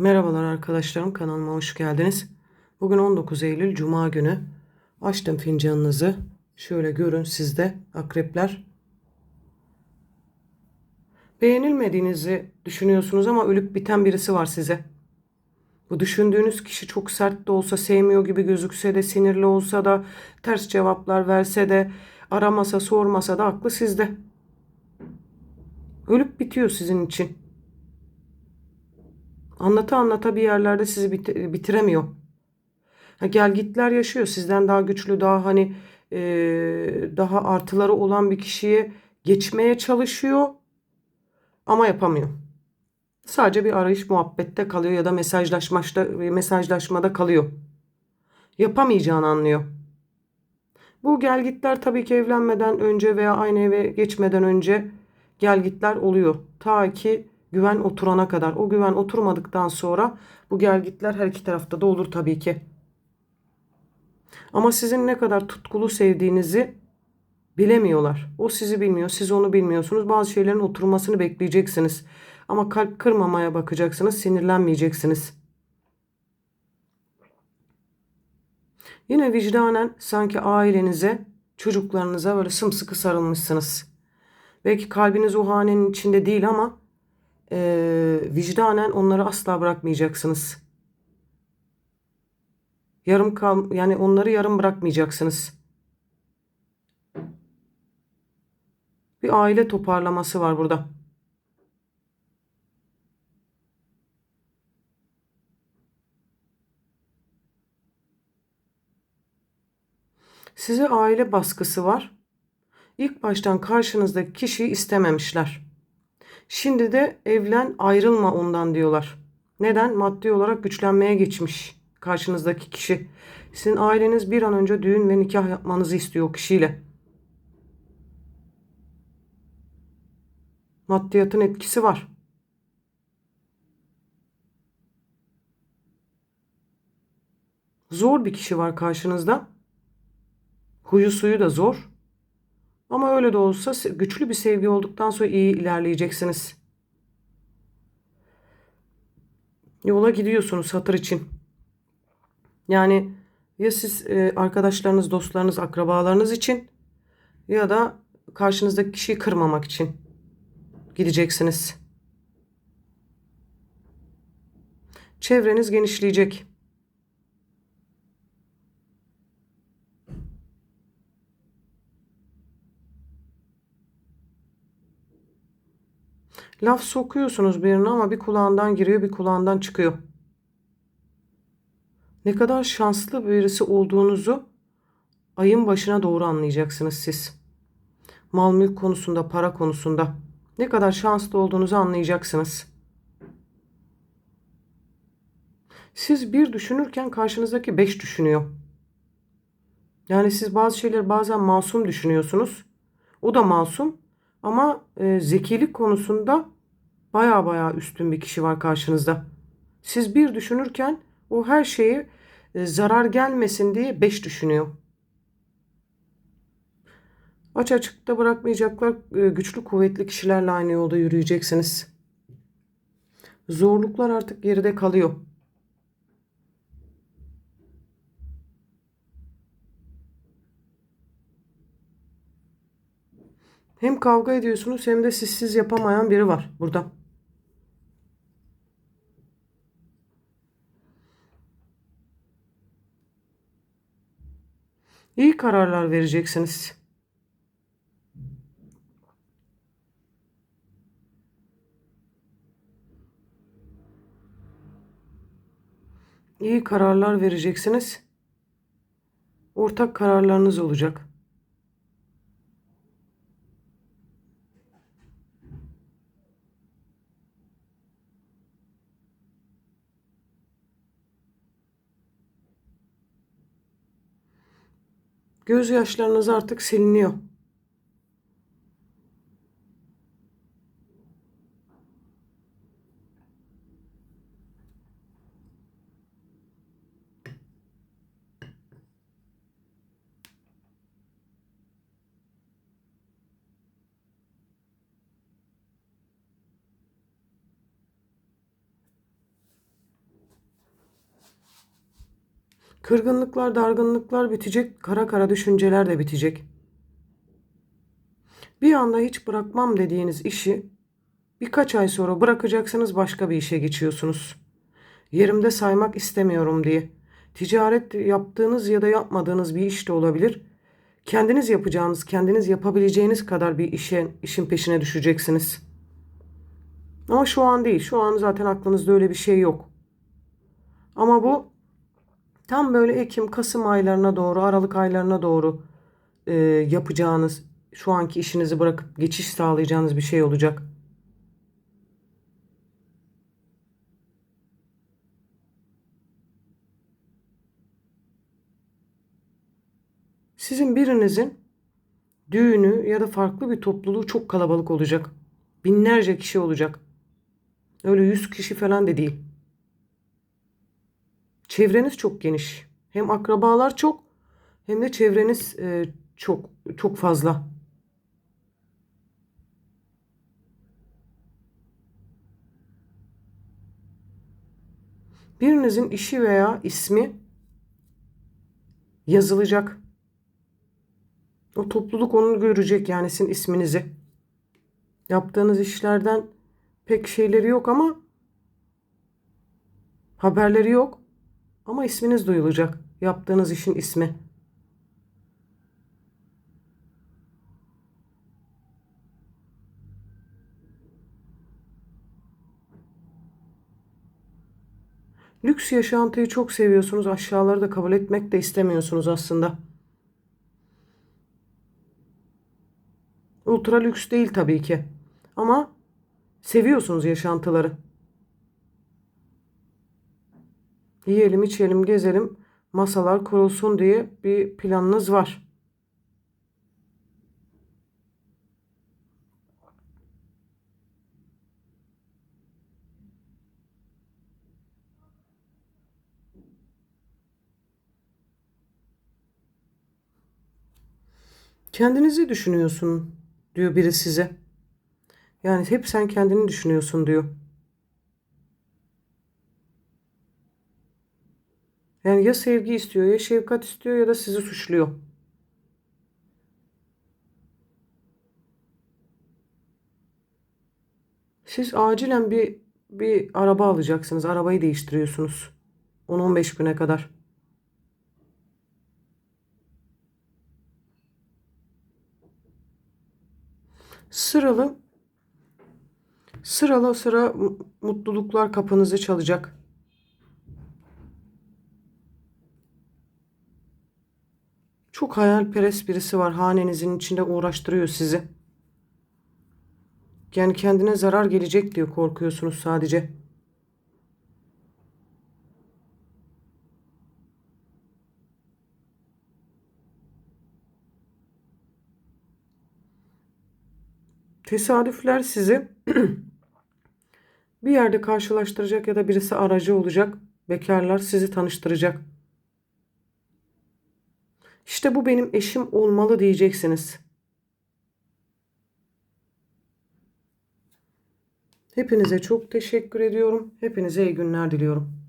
Merhabalar arkadaşlarım kanalıma hoş geldiniz. Bugün 19 Eylül Cuma günü. Açtım fincanınızı. Şöyle görün sizde akrepler. Beğenilmediğinizi düşünüyorsunuz ama ölüp biten birisi var size. Bu düşündüğünüz kişi çok sert de olsa, sevmiyor gibi gözükse de, sinirli olsa da, ters cevaplar verse de, aramasa, sormasa da aklı sizde. Ölüp bitiyor sizin için. Anlata anlata bir yerlerde sizi bit- bitiremiyor. Ha, gel gitler yaşıyor. Sizden daha güçlü, daha hani eee, daha artıları olan bir kişiye geçmeye çalışıyor ama yapamıyor. Sadece bir arayış muhabbette kalıyor ya da mesajlaşmada, mesajlaşmada kalıyor. Yapamayacağını anlıyor. Bu gelgitler tabii ki evlenmeden önce veya aynı eve geçmeden önce gelgitler oluyor. Ta ki güven oturana kadar. O güven oturmadıktan sonra bu gelgitler her iki tarafta da olur tabii ki. Ama sizin ne kadar tutkulu sevdiğinizi bilemiyorlar. O sizi bilmiyor, siz onu bilmiyorsunuz. Bazı şeylerin oturmasını bekleyeceksiniz. Ama kalp kırmamaya bakacaksınız, sinirlenmeyeceksiniz. Yine vicdanen sanki ailenize, çocuklarınıza böyle sımsıkı sarılmışsınız. Belki kalbiniz o hanenin içinde değil ama eee, vicdanen onları asla bırakmayacaksınız. Yarım kal yani onları yarım bırakmayacaksınız. Bir aile toparlaması var burada. Size aile baskısı var. İlk baştan karşınızdaki kişiyi istememişler. Şimdi de evlen ayrılma ondan diyorlar. Neden? Maddi olarak güçlenmeye geçmiş karşınızdaki kişi. Sizin aileniz bir an önce düğün ve nikah yapmanızı istiyor o kişiyle. Maddiyatın etkisi var. Zor bir kişi var karşınızda. Huyu suyu da zor. Ama öyle de olsa güçlü bir sevgi olduktan sonra iyi ilerleyeceksiniz. Yola gidiyorsunuz hatır için. Yani ya siz e, arkadaşlarınız, dostlarınız, akrabalarınız için ya da karşınızdaki kişiyi kırmamak için gideceksiniz. Çevreniz genişleyecek. Laf sokuyorsunuz birine ama bir kulağından giriyor, bir kulağından çıkıyor. Ne kadar şanslı birisi olduğunuzu ayın başına doğru anlayacaksınız siz. Mal mülk konusunda, para konusunda ne kadar şanslı olduğunuzu anlayacaksınız. Siz bir düşünürken karşınızdaki beş düşünüyor. Yani siz bazı şeyleri bazen masum düşünüyorsunuz. O da masum ama e, zekilik konusunda baya baya üstün bir kişi var karşınızda. Siz bir düşünürken o her şeyi e, zarar gelmesin diye beş düşünüyor. Aç açıkta bırakmayacaklar. e, güçlü kuvvetli kişilerle aynı yolda yürüyeceksiniz. Zorluklar artık geride kalıyor. Hem kavga ediyorsunuz hem de sizsiz yapamayan biri var burada. İyi kararlar vereceksiniz. İyi kararlar vereceksiniz. Ortak kararlarınız olacak. Gözyaşlarınız artık siliniyor. Kırgınlıklar, dargınlıklar bitecek, kara kara düşünceler de bitecek. Bir anda hiç bırakmam dediğiniz işi birkaç ay sonra bırakacaksınız, başka bir işe geçiyorsunuz. Yerimde saymak istemiyorum diye. Ticaret yaptığınız ya da yapmadığınız bir iş de olabilir. Kendiniz yapacağınız, kendiniz yapabileceğiniz kadar bir işe, işin peşine düşeceksiniz. Ama şu an değil. Şu an zaten aklınızda öyle bir şey yok. Ama bu tam böyle Ekim, Kasım aylarına doğru, Aralık aylarına doğru e, yapacağınız, şu anki işinizi bırakıp geçiş sağlayacağınız bir şey olacak. Sizin birinizin düğünü ya da farklı bir topluluğu çok kalabalık olacak. Binlerce kişi olacak. Öyle yüz kişi falan da değil. Çevreniz çok geniş. Hem akrabalar çok hem de çevreniz e, çok çok fazla. Birinizin işi veya ismi yazılacak. O topluluk onu görecek yani sizin isminizi. Yaptığınız işlerden pek şeyleri yok ama haberleri yok. Ama isminiz duyulacak. Yaptığınız işin ismi. Lüks yaşantıyı çok seviyorsunuz. Aşağıları da kabul etmek de istemiyorsunuz aslında. Ultra lüks değil tabii ki. Ama seviyorsunuz yaşantıları. Yiyelim, içelim, gezelim, masalar kurulsun diye bir planınız var. Kendinizi düşünüyorsun diyor biri size. Yani hep sen kendini düşünüyorsun diyor. Yani ya sevgi istiyor ya şefkat istiyor ya da sizi suçluyor. Siz acilen bir bir araba alacaksınız. Arabayı değiştiriyorsunuz. 10-15 güne kadar. Sıralı sıralı sıra mutluluklar kapınızı çalacak. Çok hayalperest birisi var. Hanenizin içinde uğraştırıyor sizi. Yani kendine zarar gelecek diye korkuyorsunuz sadece. Tesadüfler sizi bir yerde karşılaştıracak ya da birisi aracı olacak. Bekarlar sizi tanıştıracak. İşte bu benim eşim olmalı diyeceksiniz. Hepinize çok teşekkür ediyorum. Hepinize iyi günler diliyorum.